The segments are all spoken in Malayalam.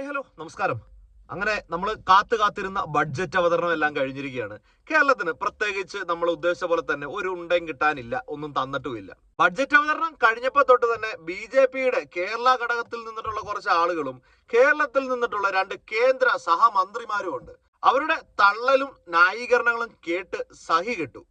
ഹായ് ഹലോ നമസ്കാരം. അങ്ങനെ നമ്മൾ കാത്തു കാത്തിരുന്ന ബഡ്ജറ്റ് അവതരണം എല്ലാം കഴിഞ്ഞിരിക്കുകയാണ്. കേരളത്തിന് പ്രത്യേകിച്ച് നമ്മൾ ഉദ്ദേശിച്ച പോലെ തന്നെ ഒരു ഉണ്ടയും കിട്ടാനില്ല ഒന്നും തന്നിട്ടുമില്ല. ബഡ്ജറ്റ് അവതരണം കഴിഞ്ഞപ്പോൾ തൊട്ട് തന്നെ ബി ജെ പിയുടെ കേരള ഘടകത്തിൽ നിന്നിട്ടുള്ള കുറച്ച് ആളുകളും കേരളത്തിൽ നിന്നിട്ടുള്ള രണ്ട് കേന്ദ്ര സഹമന്ത്രിമാരും ഉണ്ട്. അവരുടെ തള്ളലും ന്യായീകരണങ്ങളും കേട്ട് സഹി കിട്ടു.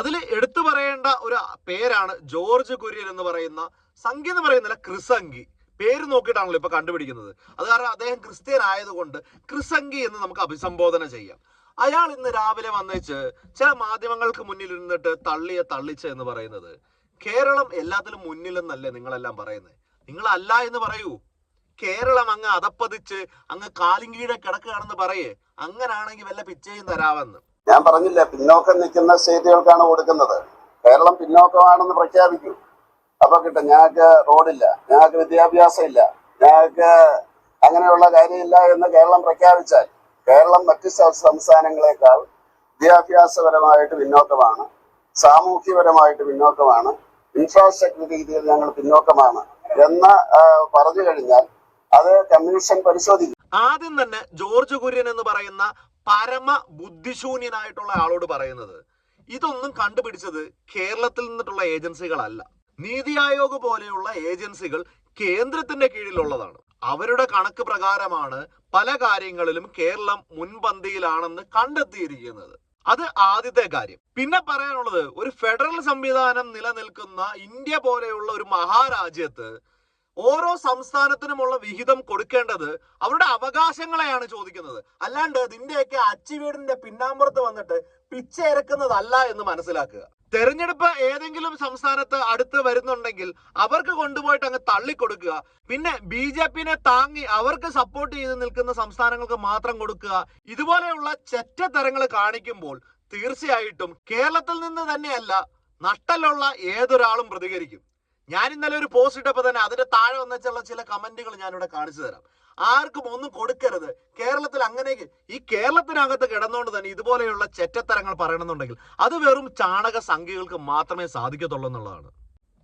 അതിൽ എടുത്തു പറയേണ്ട ഒരു പേരാണ് ജോർജ് കുര്യൻ എന്ന് പറയുന്ന സംഗീതം പറയുന്നില്ല ക്രിസംഗി പേര് നോക്കിയിട്ടാണല്ലോ ഇപ്പൊ കണ്ടുപിടിക്കുന്നത്. അത് കാരണം അദ്ദേഹം ക്രിസ്ത്യൻ ആയതുകൊണ്ട് ക്രിസംഗി എന്ന് നമുക്ക് അഭിസംബോധന ചെയ്യാം. അയാൾ ഇന്ന് രാവിലെ വന്നേച്ച് ചില മാധ്യമങ്ങൾക്ക് മുന്നിൽ ഇരുന്നിട്ട് തള്ളിയ തള്ളിച്ച എന്ന് പറയുന്നത് കേരളം എല്ലാത്തിലും മുന്നിലെന്നല്ലേ നിങ്ങളെല്ലാം പറയുന്നത് നിങ്ങളല്ല എന്ന് പറയൂ. കേരളം അങ്ങ് അതപ്പതിച്ച് അങ്ങ് കാലിങ്കീഴെ കിടക്കുകയാണെന്ന് പറയേ. അങ്ങനാണെങ്കിൽ വല്ല പിച്ചയും തരാമെന്ന്. ഞാൻ പറഞ്ഞില്ല പിന്നോക്കം നിൽക്കുന്ന സ്റ്റേറ്റുകൾക്കാണ് കൊടുക്കുന്നത്. കേരളം പിന്നോക്കമാണെന്ന് പ്രഖ്യാപിക്കൂ. അപ്പൊ കിട്ടും ഞങ്ങൾക്ക് റോഡില്ല ഞങ്ങൾക്ക് വിദ്യാഭ്യാസം ഇല്ല ഞങ്ങൾക്ക് അങ്ങനെയുള്ള കാര്യമില്ല എന്ന് കേരളം പ്രഖ്യാപിച്ചാൽ കേരളം മറ്റ് സംസ്ഥാനങ്ങളെക്കാൾ വിദ്യാഭ്യാസപരമായിട്ട് പിന്നോക്കമാണ് സാമൂഹ്യപരമായിട്ട് പിന്നോക്കമാണ് ഇൻഫ്രാസ്ട്രക്ചർ രീതിയിൽ ഞങ്ങൾ പിന്നോക്കമാണ് എന്ന് പറഞ്ഞു കഴിഞ്ഞാൽ അത് കമ്മീഷൻ പരിശോധിക്കും. ആദ്യം തന്നെ ജോർജ് കുര്യൻ എന്ന് പറയുന്ന പരമ ബുദ്ധിശൂന്യനായിട്ടുള്ള ആളോട് പറയുന്നത് ഇതൊന്നും കണ്ടുപിടിച്ചത് കേരളത്തിൽ നിന്നിട്ടുള്ള ഏജൻസികളല്ല. നീതി ആയോഗ് പോലെയുള്ള ഏജൻസികൾ കേന്ദ്രത്തിന്റെ കീഴിലുള്ളതാണ്. അവരുടെ കണക്ക് പ്രകാരമാണ് പല കാര്യങ്ങളിലും കേരളം മുൻപന്തിയിലാണെന്ന് കണ്ടെത്തിയിരിക്കുന്നത്. അത് ആദ്യത്തെ കാര്യം. പിന്നെ പറയാനുള്ളത് ഒരു ഫെഡറൽ സംവിധാനം നിലനിൽക്കുന്ന ഇന്ത്യ പോലെയുള്ള ഒരു മഹാരാജ്യത്ത് ഓരോ സംസ്ഥാനത്തിനുമുള്ള വിഹിതം കൊടുക്കേണ്ടത് അവരുടെ അവകാശങ്ങളെയാണ് ചോദിക്കുന്നത്. അല്ലാണ്ട് ഇതിന്റെയൊക്കെ അച്ചുവീടിന്റെ പിന്നാമ്പുറത്ത് വന്നിട്ട് പിച്ച ഇറക്കുന്നതല്ല എന്ന് മനസ്സിലാക്കുക. തെരഞ്ഞെടുപ്പ് ഏതെങ്കിലും സംസ്ഥാനത്ത് അടുത്ത് വരുന്നുണ്ടെങ്കിൽ അവർക്ക് കൊണ്ടുപോയിട്ട് അങ്ങ് തള്ളിക്കൊടുക്കുക. പിന്നെ ബി ജെ പിനെ താങ്ങി അവർക്ക് സപ്പോർട്ട് ചെയ്ത് നിൽക്കുന്ന സംസ്ഥാനങ്ങൾക്ക് മാത്രം കൊടുക്കുക. ഇതുപോലെയുള്ള ചെറ്റത്തരങ്ങൾ കാണിക്കുമ്പോൾ തീർച്ചയായിട്ടും കേരളത്തിൽ നിന്ന് തന്നെയല്ല നട്ടലുള്ള ഏതൊരാളും പ്രതികരിക്കും. ഞാൻ ഇന്നലെ ഒരു പോസ്റ്റ് ഇട്ടപ്പോൾ തന്നെ അതിന്റെ താഴെ വന്നിട്ടുള്ള ചില കമന്റുകൾ ഞാനിവിടെ കാണിച്ചു തരാം. ആർക്കും ഒന്നും കൊടുക്കരുത്. കേരളത്തിൽ അങ്ങനെ ഈ കേരളത്തിനകത്ത് കിടന്നുകൊണ്ട് തന്നെ ഇതുപോലെയുള്ള ചെറ്റത്തരങ്ങൾ പറയണമെന്നുണ്ടെങ്കിൽ അത് വെറും ചാണക സംഖ്യകൾക്ക് മാത്രമേ സാധിക്കത്തുള്ളൂ എന്നുള്ളതാണ്.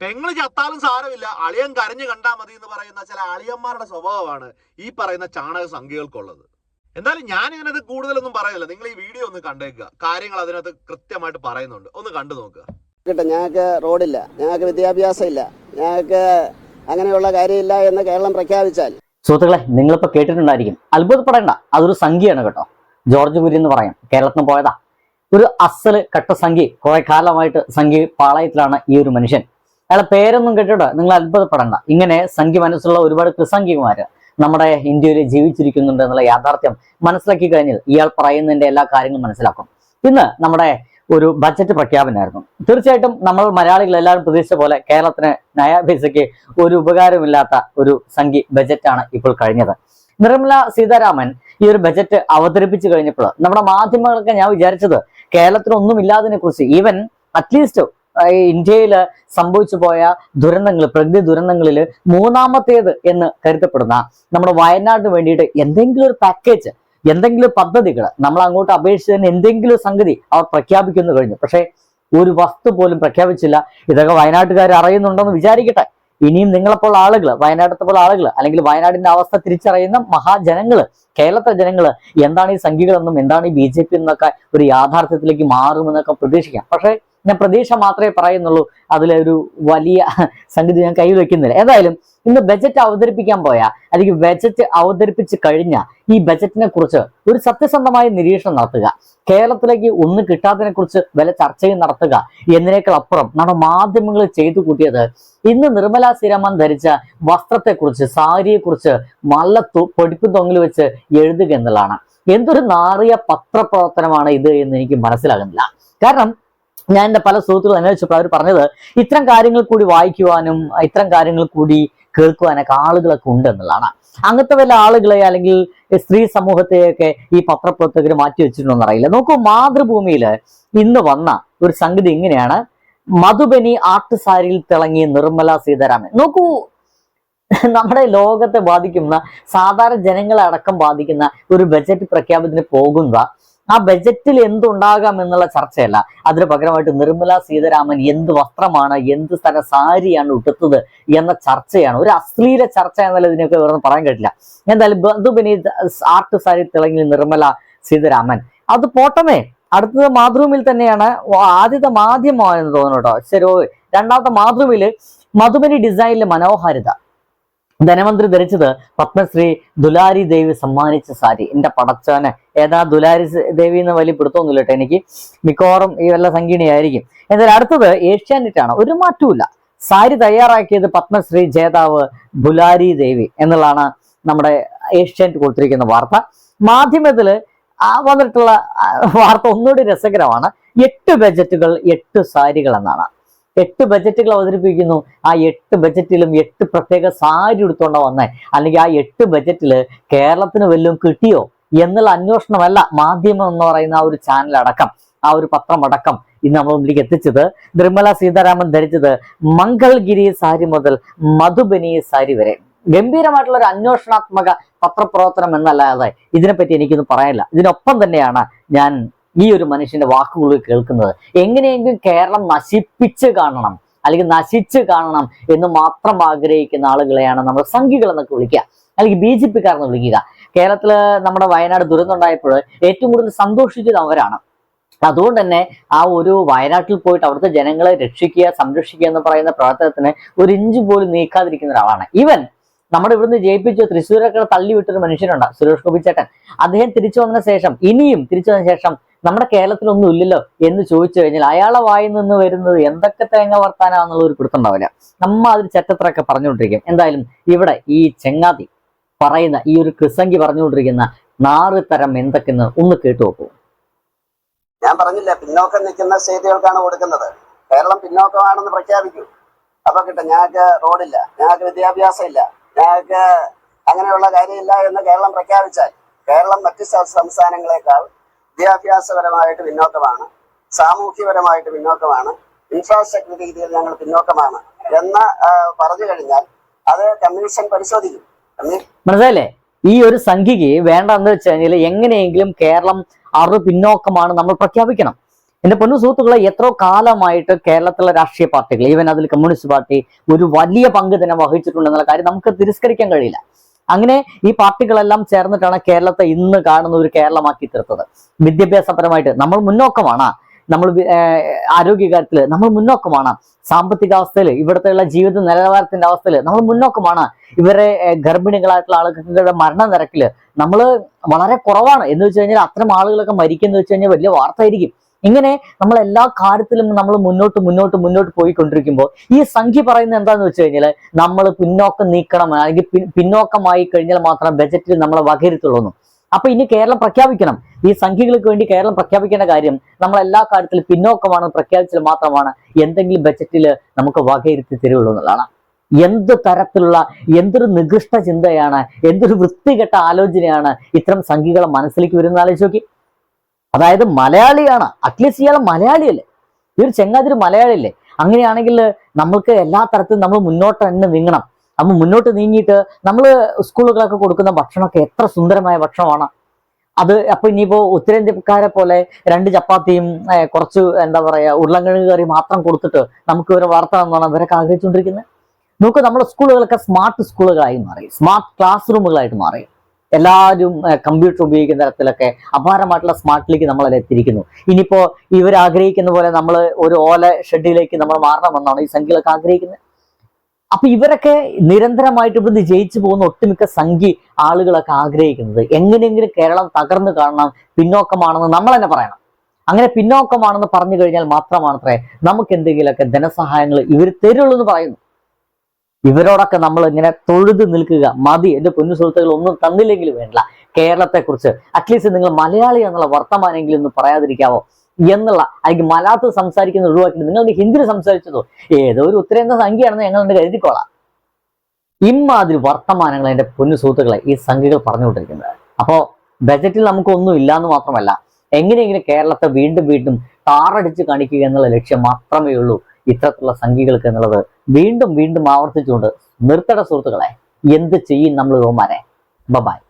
പെങ്ങൾ ചത്താലും സാരമില്ല. അളിയൻ കരഞ്ഞു കണ്ടാൽ മതി എന്ന് പറയുന്ന ചില അളിയന്മാരുടെ സ്വഭാവമാണ് ഈ പറയുന്ന ചാണക സംഖ്യകൾക്കുള്ളത്. എന്തായാലും ഞാൻ ഇതിനകത്ത് കൂടുതലൊന്നും പറയുന്നില്ല നിങ്ങൾ ഈ വീഡിയോ ഒന്ന് കണ്ടേക്കുക. കാര്യങ്ങൾ അതിനകത്ത് കൃത്യമായിട്ട് പറയുന്നുണ്ട്. ഒന്ന് കണ്ടു നോക്കുക. കിട്ടും ഞങ്ങൾക്ക് റോഡില്ല. ഞങ്ങൾക്ക് വിദ്യാഭ്യാസം ഇല്ല ഞങ്ങൾക്ക് അങ്ങനെയുള്ള കാര്യമില്ല എന്ന് കേരളം പ്രഖ്യാപിച്ചാൽ. സുഹൃത്തുക്കളെ നിങ്ങളിപ്പോൾ കേട്ടിട്ടുണ്ടായിരിക്കും. അത്ഭുതപ്പെടേണ്ട. അതൊരു സംഖ്യയാണ് കേട്ടോ. ജോർജ് കുര്യൻ എന്ന് പറയാം. കേരളത്തിൽ നിന്ന് പോയതാ. ഒരു അസൽ കട്ട സംഖ്യ കുറെ കാലമായിട്ട് സംഖ്യ പാളയത്തിലാണ് ഈ ഒരു മനുഷ്യൻ. അയാളെ പേരൊന്നും കേട്ടിട്ട് നിങ്ങൾ അത്ഭുതപ്പെടേണ്ട. ഇങ്ങനെ സംഖ്യ മനസ്സിലുള്ള ഒരുപാട് കൃസംഖ്യമാര് നമ്മുടെ ഇന്ത്യയിൽ ജീവിച്ചിരിക്കുന്നുണ്ട് എന്നുള്ള യാഥാർത്ഥ്യം മനസ്സിലാക്കി കഴിഞ്ഞാൽ ഇയാൾ പറയുന്നതിന്റെ എല്ലാ കാര്യങ്ങളും മനസ്സിലാക്കും. ഇന്ന് നമ്മുടെ ഒരു ബജറ്റ് പ്രഖ്യാപനമായിരുന്നു. തീർച്ചയായിട്ടും നമ്മൾ മലയാളികൾ എല്ലാവരും പ്രതീക്ഷിച്ച പോലെ കേരളത്തിന് നയാപൈസയ്ക്ക് ഒരു ഉപകാരമില്ലാത്ത ഒരു സംഖ്യ ബജറ്റാണ് ഇപ്പോൾ കഴിഞ്ഞത്. നിർമ്മല സീതാരാമൻ ഈ ഒരു ബജറ്റ് അവതരിപ്പിച്ചു കഴിഞ്ഞപ്പോൾ നമ്മുടെ മാധ്യമങ്ങളൊക്കെ ഞാൻ വിചാരിച്ചത് കേരളത്തിനൊന്നും ഇല്ലാതിനെ കുറിച്ച് ഈവൻ അറ്റ്ലീസ്റ്റ് ഇന്ത്യയിൽ സംഭവിച്ചു പോയ ദുരന്തങ്ങൾ പ്രകൃതി ദുരന്തങ്ങളിൽ മൂന്നാമത്തേത് എന്ന് കരുതപ്പെടുന്ന നമ്മുടെ വയനാടിന് വേണ്ടിയിട്ട് എന്തെങ്കിലും ഒരു പാക്കേജ് എന്തെങ്കിലും പദ്ധതികൾ നമ്മൾ അങ്ങോട്ട് അപേക്ഷിച്ചതിന് എന്തെങ്കിലും സംഗതി അവർ പ്രഖ്യാപിക്കുന്നു കഴിഞ്ഞു. പക്ഷേ ഒരു വസ്തു പോലും പ്രഖ്യാപിച്ചില്ല. ഇതൊക്കെ വയനാട്ടുകാർ അറിയുന്നുണ്ടെന്ന് വിചാരിക്കട്ടെ. ഇനിയും നിങ്ങളെപ്പോൾ ആളുകൾ വയനാട്ടത്തെ പോലെ ആളുകൾ അല്ലെങ്കിൽ വയനാടിന്റെ അവസ്ഥ തിരിച്ചറിയുന്ന മഹാജനങ്ങൾ കേരളത്തിലെ ജനങ്ങൾ എന്താണ് ഈ സംഖ്യകളെന്നും എന്താണ് ഈ ബി ജെ പി എന്നൊക്കെ ഒരു യാഥാർത്ഥ്യത്തിലേക്ക് മാറുമെന്നൊക്കെ പ്രതീക്ഷിക്കാം. പക്ഷേ ഞാൻ പ്രതീക്ഷ മാത്രമേ പറയുന്നുള്ളൂ. അതിലൊരു വലിയ സംഗതി ഞാൻ കയ്യിൽ വെക്കുന്നില്ല. ഏതായാലും ഇന്ന് ബജറ്റ് അവതരിപ്പിക്കാൻ പോയ അല്ലെങ്കിൽ ബജറ്റ് അവതരിപ്പിച്ച് കഴിഞ്ഞ ഈ ബജറ്റിനെ കുറിച്ച് ഒരു സത്യസന്ധമായ നിരീക്ഷണം നടത്തുക. കേരളത്തിലേക്ക് ഒന്ന് കിട്ടാത്തതിനെ കുറിച്ച് വില ചർച്ചയും നടത്തുക. എന്നതിനേക്കാൾ അപ്പുറം നമ്മുടെ മാധ്യമങ്ങൾ ചെയ്തു കൂട്ടിയത് ഇന്ന് നിർമ്മല സീരാമൻ ധരിച്ച വസ്ത്രത്തെക്കുറിച്ച് സാരിയെക്കുറിച്ച് നല്ല പൊടിപ്പ് തൊങ്ങിൽ വെച്ച് എഴുതുക എന്നുള്ളതാണ്. എന്തൊരു നാറിയ പത്രപ്രവർത്തനമാണ് ഇത് എന്ന് എനിക്ക് മനസ്സിലാകുന്നില്ല. കാരണം ഞാൻ എന്റെ പല സുഹൃത്തുക്കൾ അന്വേഷിച്ചപ്പോൾ അവർ പറഞ്ഞത് ഇത്തരം കാര്യങ്ങൾ കൂടി വായിക്കുവാനും ഇത്തരം കാര്യങ്ങൾ കൂടി കേൾക്കുവാനൊക്കെ ആളുകളൊക്കെ ഉണ്ട് എന്നുള്ളതാണ്. അങ്ങനത്തെ വല്ല ആളുകളെ അല്ലെങ്കിൽ സ്ത്രീ സമൂഹത്തെയൊക്കെ ഈ പത്രപ്രവർത്തകർ മാറ്റി വെച്ചിട്ടുണ്ടോ അറിയില്ല. നോക്കൂ മാതൃഭൂമിയിൽ ഇന്ന് വന്ന ഒരു സംഗതി ഇങ്ങനെയാണ്. മധുബനി ആർട്ട് സാരിയിൽ തിളങ്ങിയ നിർമ്മല സീതാരാമൻ. നോക്കൂ നമ്മുടെ ലോകത്തെ ബാധിക്കുന്ന സാധാരണ ജനങ്ങളെ അടക്കം ബാധിക്കുന്ന ഒരു ബജറ്റ് പ്രഖ്യാപനത്തിന് പോകുന്ന ആ ബജറ്റിൽ എന്തുണ്ടാകാം എന്നുള്ള ചർച്ചയല്ല. അതിന് പകരമായിട്ട് നിർമ്മല സീതാരാമൻ എന്ത് വസ്ത്രമാണ് എന്ത് തരം സാരിയാണ് ഉടുത്തത് എന്ന ചർച്ചയാണ്. ഒരു അശ്ലീല ചർച്ച എന്നല്ല ഇതിനൊക്കെ വേറെ പറയാൻ കഴിയില്ല. എന്തായാലും ബന്ധുബിനി ആർട്ട് സാരി തിളങ്ങി നിർമ്മല സീതാരാമൻ. അത് പോട്ടമേ അടുത്തത് മാതൃഭൂമിയിൽ തന്നെയാണ് ആദ്യത്തെ മാധ്യമമാണെന്ന് തോന്നുന്നു കേട്ടോ. ശരി രണ്ടാമത്തെ മാതൃഭൂമിയിൽ മധുബനി ഡിസൈനിലെ മനോഹാരിത. ധനമന്ത്രി ധരിച്ചത് പത്മശ്രീ ദുലാരി ദേവി സമ്മാനിച്ച സാരി. എന്റെ പടച്ചവനെ ഏതാ ദുലാരി ദേവി എന്ന് വലിയ പിടുത്തമൊന്നുമില്ല കേട്ടോ എനിക്ക്. മിക്കവാറും ഈ വല്ല സംഗീണിയായിരിക്കും എന്നാൽ അടുത്തത് ഏഷ്യാനെറ്റ് ആണ്. ഒരു മാറ്റവുമില്ല. സാരി തയ്യാറാക്കിയത് പത്മശ്രീ ജേതാവ് ദുലാരി ദേവി എന്നുള്ളതാണ് നമ്മുടെ ഏഷ്യാനെറ്റ് കൊടുത്തിരിക്കുന്ന വാർത്ത. മാധ്യമത്തിൽ വന്നിട്ടുള്ള വാർത്ത ഒന്നുകൂടി രസകരമാണ്. എട്ട് ബജറ്റുകൾ എട്ട് സാരികൾ എന്നാണ്. എട്ട് ബജറ്റുകൾ അവതരിപ്പിക്കുന്നു. ആ എട്ട് ബജറ്റിലും എട്ട് പ്രത്യേക സാരി എടുത്തോണ്ട വന്നേ. അല്ലെങ്കിൽ ആ എട്ട് ബജറ്റിൽ കേരളത്തിന് വല്ലതും കിട്ടിയോ എന്നുള്ള അന്വേഷണമല്ല മാധ്യമം എന്ന് പറയുന്ന ആ ഒരു ചാനൽ അടക്കം ആ ഒരു പത്രം അടക്കം ഇന്ന് നമ്മൾ മുന്നിലേക്ക് എത്തിച്ചത്. നിർമ്മല സീതാരാമൻ ധരിച്ചത് മംഗൾഗിരി സാരി മുതൽ മധുബനി സാരി വരെ. ഗംഭീരമായിട്ടുള്ള ഒരു അന്വേഷണാത്മക പത്രപ്രവർത്തനം എന്നല്ലാതെ ഇതിനെപ്പറ്റി എനിക്കൊന്നും പറയാനില്ല. ഇതിനൊപ്പം തന്നെയാണ് ഞാൻ ഈ ഒരു മനുഷ്യന്റെ വാക്കുകൾ കേൾക്കുന്നത്. എങ്ങനെയെങ്കിലും കേരളം നശിപ്പിച്ച് കാണണം അല്ലെങ്കിൽ നശിച്ച് കാണണം എന്ന് മാത്രം ആഗ്രഹിക്കുന്ന ആളുകളെയാണ് നമ്മൾ സംഘികൾ എന്നൊക്കെ വിളിക്കുക അല്ലെങ്കിൽ ബി ജെ പിക്കാരെന്ന് വിളിക്കുക. കേരളത്തിൽ നമ്മുടെ വയനാട് ദുരന്തം ഉണ്ടായപ്പോൾ ഏറ്റവും കൂടുതൽ സന്തോഷിച്ചത് അവരാണ്. അതുകൊണ്ട് തന്നെ ആ ഒരു വയനാട്ടിൽ പോയിട്ട് അവിടുത്തെ ജനങ്ങളെ രക്ഷിക്കുക സംരക്ഷിക്കുക എന്ന് പറയുന്ന പ്രവർത്തനത്തിന് ഒരു ഇഞ്ച് പോലും നീക്കാതിരിക്കുന്ന ഒരാളാണ്. ഇവൻ നമ്മുടെ ഇവിടുന്ന് ജയിപ്പിച്ച് തൃശ്ശൂരൊക്കെ തള്ളി വിട്ടൊരു മനുഷ്യനുണ്ട് സുരേഷ് ഗോപി ചേട്ടൻ അദ്ദേഹം തിരിച്ചു വന്നതിന് ശേഷം ഇനിയും തിരിച്ചു വന്നതിന് ശേഷം നമ്മുടെ കേരളത്തിലൊന്നും ഇല്ലല്ലോ എന്ന് ചോദിച്ചു കഴിഞ്ഞാൽ അയാളെ വായിൽ നിന്ന് വരുന്നത് എന്തൊക്കെ തേങ്ങ വർത്താനാന്നുള്ള ഒരു പിടുത്തുണ്ടാവില്ല നമ്മ അതിൽ ചെറ്റത്രയൊക്കെ പറഞ്ഞുകൊണ്ടിരിക്കും. എന്തായാലും ഇവിടെ ഈ ചെങ്ങാതി പറയുന്ന ഈ ഒരു കൃസംഗി പറഞ്ഞുകൊണ്ടിരിക്കുന്ന നാറ് തരം എന്തൊക്കെന്ന് ഒന്ന് കേട്ടു നോക്കൂ. ഞാൻ പറഞ്ഞില്ല പിന്നോക്കം നിൽക്കുന്ന സ്റ്റേറ്റുകൾക്കാണ് കൊടുക്കുന്നത്. കേരളം പിന്നോക്കമാണെന്ന് പ്രഖ്യാപിക്കൂ. അപ്പൊ കിട്ടും. ഞങ്ങൾക്ക് റോഡില്ല ഞങ്ങൾക്ക് വിദ്യാഭ്യാസം ഇല്ല ഞങ്ങൾക്ക് അങ്ങനെയുള്ള കാര്യമില്ല എന്ന് കേരളം പ്രഖ്യാപിച്ചാൽ കേരളം മറ്റ് സംസ്ഥാനങ്ങളെക്കാൾ വിദ്യാഭ്യാസപരമായിട്ട് പിന്നോക്കമാണ് സാമൂഹ്യപരമായിട്ട് പിന്നോക്കമാണ് ഇൻഫ്രാസ്ട്രക്ചർ രീതിയിൽ ഞങ്ങൾ പിന്നോക്കമാണ് എന്ന് പറഞ്ഞു കഴിഞ്ഞാൽ അത് കമ്മീഷൻ പരിശോധിക്കും. മനസ്സിലെ ഈ ഒരു സംഖ്യക്ക് വേണ്ടെന്ന് വെച്ച് കഴിഞ്ഞാൽ എങ്ങനെയെങ്കിലും കേരളം അറു പിന്നോക്കമാണ് നമ്മൾ പ്രഖ്യാപിക്കണം. എന്റെ പൊന്നു സുഹൃത്തുക്കളെ എത്രയോ കാലമായിട്ട് കേരളത്തിലെ രാഷ്ട്രീയ പാർട്ടികൾ ഈവൻ അതിൽ കമ്മ്യൂണിസ്റ്റ് പാർട്ടി ഒരു വലിയ പങ്ക് തന്നെ വഹിച്ചിട്ടുണ്ടെന്നുള്ള കാര്യം നമുക്ക് തിരസ്കരിക്കാൻ കഴിയില്ല. അങ്ങനെ ഈ പാർട്ടികളെല്ലാം ചേർന്നിട്ടാണ് കേരളത്തെ ഇന്ന് കാണുന്ന ഒരു കേരളമാക്കി തീർത്തത്. വിദ്യാഭ്യാസപരമായിട്ട് നമ്മൾ മുന്നോക്കമാണ്. നമ്മൾ ആരോഗ്യകാര്യത്തിൽ നമ്മൾ മുന്നോക്കമാണ്. സാമ്പത്തിക അവസ്ഥയിൽ ഇവിടുത്തെയുള്ള ജീവിത നിലവാരത്തിന്റെ അവസ്ഥയിൽ നമ്മൾ മുന്നോക്കമാണ്. ഇവരെ ഗർഭിണികളായിട്ടുള്ള ആളുകളുടെ മരണ നിരക്കിൽ നമ്മൾ വളരെ കുറവാണ്. എന്ന് വെച്ച് കഴിഞ്ഞാൽ അത്തരം ആളുകളൊക്കെ മരിക്കുന്ന വെച്ച് കഴിഞ്ഞാൽ വലിയ വാർത്തയായിരിക്കും. ഇങ്ങനെ നമ്മൾ എല്ലാ കാര്യത്തിലും നമ്മൾ മുന്നോട്ട് മുന്നോട്ട് മുന്നോട്ട് പോയിക്കൊണ്ടിരിക്കുമ്പോൾ ഈ സംഖ്യ പറയുന്നത് എന്താന്ന് വെച്ച് കഴിഞ്ഞാൽ നമ്മൾ പിന്നോക്കം നീക്കണം അല്ലെങ്കിൽ പിന്നോക്കമായി കഴിഞ്ഞാൽ മാത്രം ബജറ്റിൽ നമ്മളെ വകരുത്തുള്ളൂ അപ്പൊ ഇനി കേരളം പ്രഖ്യാപിക്കണം. ഈ സംഖ്യകൾക്ക് വേണ്ടി കേരളം പ്രഖ്യാപിക്കേണ്ട കാര്യം നമ്മൾ എല്ലാ കാര്യത്തിലും പിന്നോക്കമാണ് പ്രഖ്യാപിച്ചാൽ മാത്രമാണ് എന്തെങ്കിലും ബജറ്റിൽ നമുക്ക് വകയിരുത്തി തരുള്ളൂ എന്നുള്ളതാണ്. എന്ത് തരത്തിലുള്ള എന്തൊരു നികൃഷ്ട ചിന്തയാണ് എന്തൊരു വൃത്തികെട്ട ആലോചനയാണ് ഇത്തരം സംഖ്യകളെ മനസ്സിലേക്ക് വരുന്ന ആലോചിച്ച് നോക്കി. അതായത് മലയാളിയാണ്. അറ്റ്ലീസ്റ്റ് ഇയാൾ മലയാളിയല്ലേ? ഈ ഒരു ചെങ്ങാതിരി മലയാളിയല്ലേ? അങ്ങനെയാണെങ്കിൽ നമ്മൾക്ക് എല്ലാ തരത്തിലും നമ്മൾ മുന്നോട്ട് തന്നെ നീങ്ങണം. നമ്മൾ മുന്നോട്ട് നീങ്ങിയിട്ട് നമ്മൾ സ്കൂളുകളൊക്കെ കൊടുക്കുന്ന ഭക്ഷണമൊക്കെ എത്ര സുന്ദരമായ ഭക്ഷണമാണ്. അത് അപ്പൊ ഇനിയിപ്പോ ഉത്തരേന്ത്യക്കാരെ പോലെ രണ്ട് ചപ്പാത്തിയും കുറച്ച് എന്താ പറയാ ഉരുളങ്കിഴങ്ങ് കറി മാത്രം കൊടുത്തിട്ട് നമുക്ക് ഒരു വാർത്ത എന്നാണ് ഇവരൊക്കെ ആഗ്രഹിച്ചുകൊണ്ടിരിക്കുന്നത്. നമുക്ക് നമ്മുടെ സ്കൂളുകളൊക്കെ സ്മാർട്ട് സ്കൂളുകളായി മാറി. സ്മാർട്ട് ക്ലാസ് റൂമുകളായിട്ട് മാറി. എല്ലാവരും കമ്പ്യൂട്ടർ ഉപയോഗിക്കുന്ന തരത്തിലൊക്കെ അപാരമായിട്ടുള്ള സ്മാർട്ടിലേക്ക് നമ്മളെ എത്തിയിരിക്കുന്നു. ഇനിയിപ്പോൾ ഇവർ ആഗ്രഹിക്കുന്ന പോലെ നമ്മൾ ഒരു ഓല ഷെഡിലേക്ക് നമ്മൾ മാറണമെന്നാണ് ഈ സംഖ്യകളൊക്കെ ആഗ്രഹിക്കുന്നത്? അപ്പൊ ഇവരൊക്കെ നിരന്തരമായിട്ട് ഇവിടുന്ന് ജയിച്ചു പോകുന്ന ഒട്ടുമിക്ക സംഖ്യ ആളുകളൊക്കെ ആഗ്രഹിക്കുന്നത് എങ്ങനെയെങ്കിലും കേരളം തകർന്നു കാണണം പിന്നോക്കമാണെന്ന് നമ്മൾ തന്നെ പറയണം. അങ്ങനെ പിന്നോക്കമാണെന്ന് പറഞ്ഞു കഴിഞ്ഞാൽ മാത്രമാണത്രേ നമുക്ക് എന്തെങ്കിലുമൊക്കെ ധനസഹായങ്ങൾ ഇവർ തരുള്ളൂ എന്ന് പറയുന്നു. ഇവരോടൊക്കെ നമ്മൾ ഇങ്ങനെ തൊഴുത് നിൽക്കുക. മതി. എന്റെ പൊന്നു സുഹൃത്തുക്കൾ ഒന്നും തന്നില്ലെങ്കിൽ വേണ്ട. കേരളത്തെക്കുറിച്ച് അറ്റ്ലീസ്റ്റ് നിങ്ങൾ മലയാളി എന്നുള്ള വർത്തമാനെങ്കിലും ഒന്ന് പറയാതിരിക്കാവോ? എന്നുള്ള അല്ലെങ്കിൽ മലയാളത്തിൽ സംസാരിക്കുന്ന ഒഴിവാക്കി നിങ്ങളുടെ ഹിന്ദിയിൽ സംസാരിച്ചതോ? ഏതോ ഒരു ഉത്തരേന്ത്യ സംഖ്യയാണെന്ന് ഞങ്ങൾ എന്നെ കരുതിക്കോളാം. ഇമാതിരി വർത്തമാനങ്ങൾ എന്റെ പൊന്നു സുഹൃത്തുക്കളെ ഈ സംഖ്യകൾ പറഞ്ഞുകൊണ്ടിരിക്കുന്നത്. അപ്പോൾ ബജറ്റിൽ നമുക്കൊന്നും ഇല്ലാന്ന് മാത്രമല്ല എങ്ങനെയെങ്കിലും കേരളത്തെ വീണ്ടും വീണ്ടും താറടിച്ച് കാണിക്കുക എന്നുള്ള ലക്ഷ്യം മാത്രമേ ഉള്ളൂ. ഇത്തരത്തിലുള്ള സംഖ്യകൾക്ക് എന്നുള്ളത് വീണ്ടും വീണ്ടും ആവർത്തിച്ചുകൊണ്ട് നിർത്തട സുഹൃത്തുക്കളെ എന്ത് ചെയ്യും നമ്മൾ യുവമാരെ ബബായ്